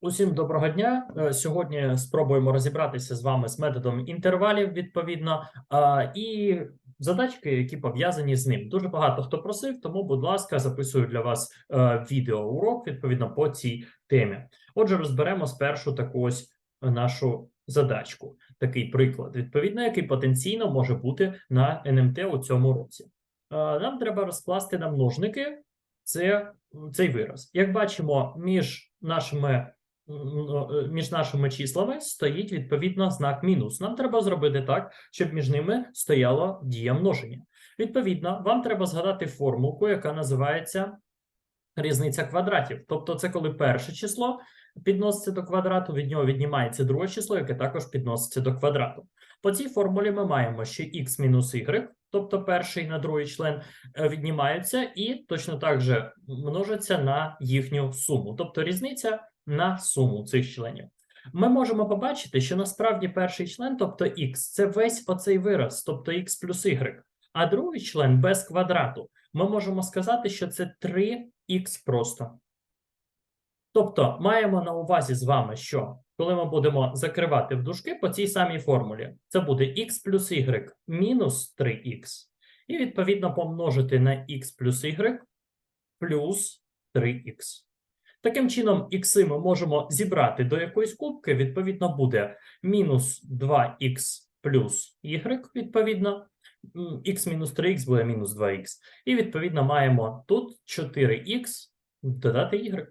Усім доброго дня. Е, Сьогодні спробуємо розібратися з вами з методом інтервалів, відповідно, і задачки, які пов'язані з ним. Дуже багато хто просив, тому, будь ласка, записую для вас е, відеоурок відповідно по цій темі. Отже, розберемо спершу таку ось нашу задачку, такий приклад, відповідно, який потенційно може бути на НМТ у цьому році. Е, Нам треба розкласти на множники це, цей вираз. Як бачимо, між нашими між нашими числами стоїть відповідно знак мінус. Нам треба зробити так, щоб між ними стояла дія множення. Відповідно, вам треба згадати формулку, яка називається різниця квадратів. Тобто, це коли перше число підноситься до квадрату, від нього віднімається друге число, яке також підноситься до квадрату. По цій формулі ми маємо, що x мінус y, тобто перший на другий член, е, віднімаються і точно так же множаться на їхню суму, тобто різниця на суму цих членів. Ми можемо побачити, що насправді перший член, тобто x, це весь оцей вираз, тобто x плюс y, а другий член без квадрату. Ми можемо сказати, що це 3х просто. Тобто маємо на увазі з вами, що коли ми будемо закривати в дужки по цій самій формулі, це буде x плюс y мінус 3х, і відповідно помножити на x плюс y плюс 3х. Таким чином, ікси ми можемо зібрати до якоїсь кубки, відповідно, буде мінус 2х плюс y, відповідно, х мінус 3х буде мінус 2х. І відповідно маємо тут 4х додати y.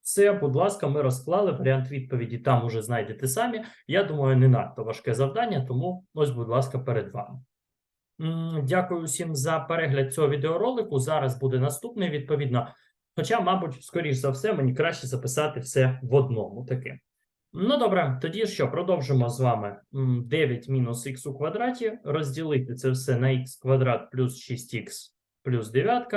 Це, будь ласка, ми розклали варіант відповіді. Там уже знайдете самі. Я думаю, не надто важке завдання, тому ось, будь ласка, перед вами. Дякую всім за перегляд цього відеоролику. Зараз буде наступний, відповідно. Хоча, мабуть, скоріш за все, мені краще записати все в одному таке. Ну, добре, тоді що, продовжимо з вами 9 мінус х у квадраті, розділити це все на х квадрат плюс 6х плюс 9.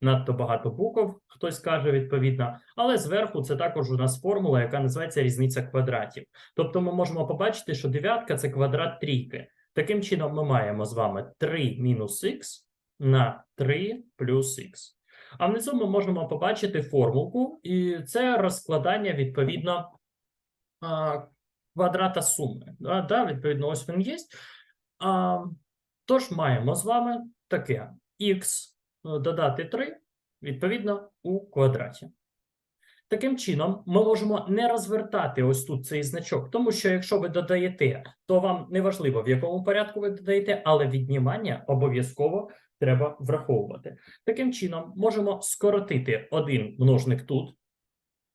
Надто багато букв, хтось каже відповідно, але зверху це також у нас формула, яка називається різниця квадратів. Тобто ми можемо побачити, що дев'ятка це квадрат трійки. Таким чином, ми маємо з вами 3 мінус х на 3 плюс х. А внизу ми можемо побачити формулку, і це розкладання відповідно квадрата суми. Да, да, відповідно, ось він є. А, тож маємо з вами таке х додати 3, відповідно, у квадраті. Таким чином, ми можемо не розвертати ось тут цей значок, тому що якщо ви додаєте, то вам не важливо, в якому порядку ви додаєте, але віднімання обов'язково треба враховувати. Таким чином, можемо скоротити один множник тут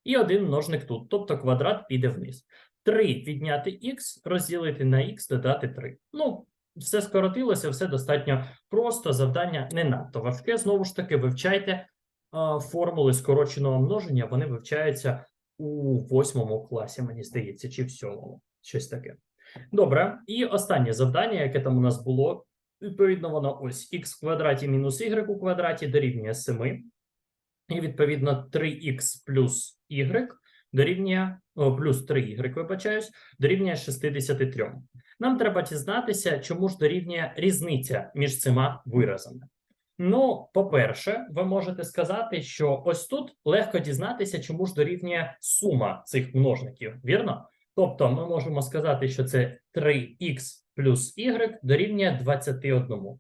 і один множник тут, тобто квадрат піде вниз. 3 відняти х, розділити на х, додати 3. Ну, все скоротилося, все достатньо просто, завдання не надто важке. Знову ж таки, вивчайте формули скороченого множення, вони вивчаються у восьмому класі, мені здається, чи в сьомому, щось таке. Добре, і останнє завдання, яке там у нас було, відповідно, воно ось х в квадраті мінус y у квадраті дорівнює 7. І відповідно 3х плюс y дорівнює о, плюс 3y, вибачаюсь, дорівнює 63. Нам треба дізнатися, чому ж дорівнює різниця між цими виразами. Ну, по-перше, ви можете сказати, що ось тут легко дізнатися, чому ж дорівнює сума цих множників, вірно? Тобто ми можемо сказати, що це 3х плюс y дорівнює 21.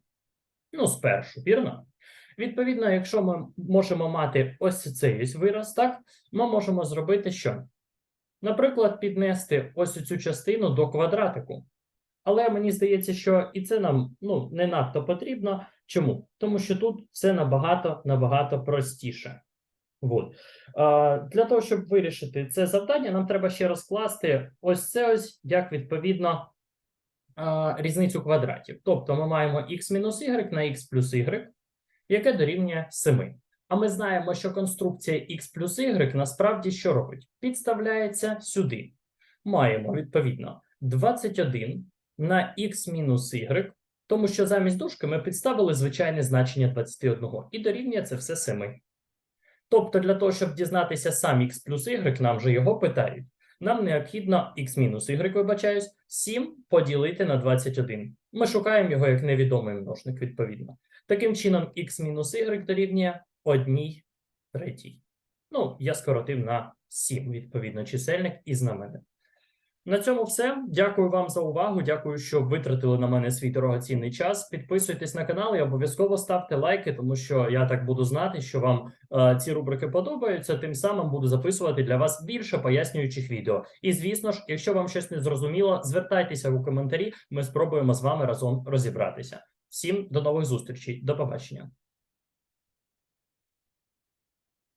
Ну, спершу, вірно? Відповідно, якщо ми можемо мати ось цей ось вираз, так, ми можемо зробити що? Наприклад, піднести ось цю частину до квадратику. Але мені здається, що і це нам ну, не надто потрібно. Чому? Тому що тут все набагато набагато простіше. От. А, для того, щоб вирішити це завдання, нам треба ще розкласти ось це ось, як відповідно а, різницю квадратів. Тобто ми маємо x мінус y на x плюс y, яке дорівнює 7. А ми знаємо, що конструкція x плюс y насправді що робить? Підставляється сюди. Маємо відповідно 21 на x мінус y, тому що замість дужки ми підставили звичайне значення 21 і дорівнює це все 7. Тобто, для того, щоб дізнатися сам x плюс y, нам же його питають. Нам необхідно x мінус y, вибачаюсь, 7 поділити на 21. Ми шукаємо його як невідомий множник, відповідно. Таким чином, x мінус y дорівнює 1 третій. Ну, я скоротив на 7, відповідно, чисельник і знаменник. На цьому все. Дякую вам за увагу. Дякую, що витратили на мене свій дорогоцінний час. Підписуйтесь на канал і обов'язково ставте лайки, тому що я так буду знати, що вам е, ці рубрики подобаються. Тим самим буду записувати для вас більше пояснюючих відео. І звісно ж, якщо вам щось не зрозуміло, звертайтеся у коментарі. Ми спробуємо з вами разом розібратися. Всім до нових зустрічей. До побачення.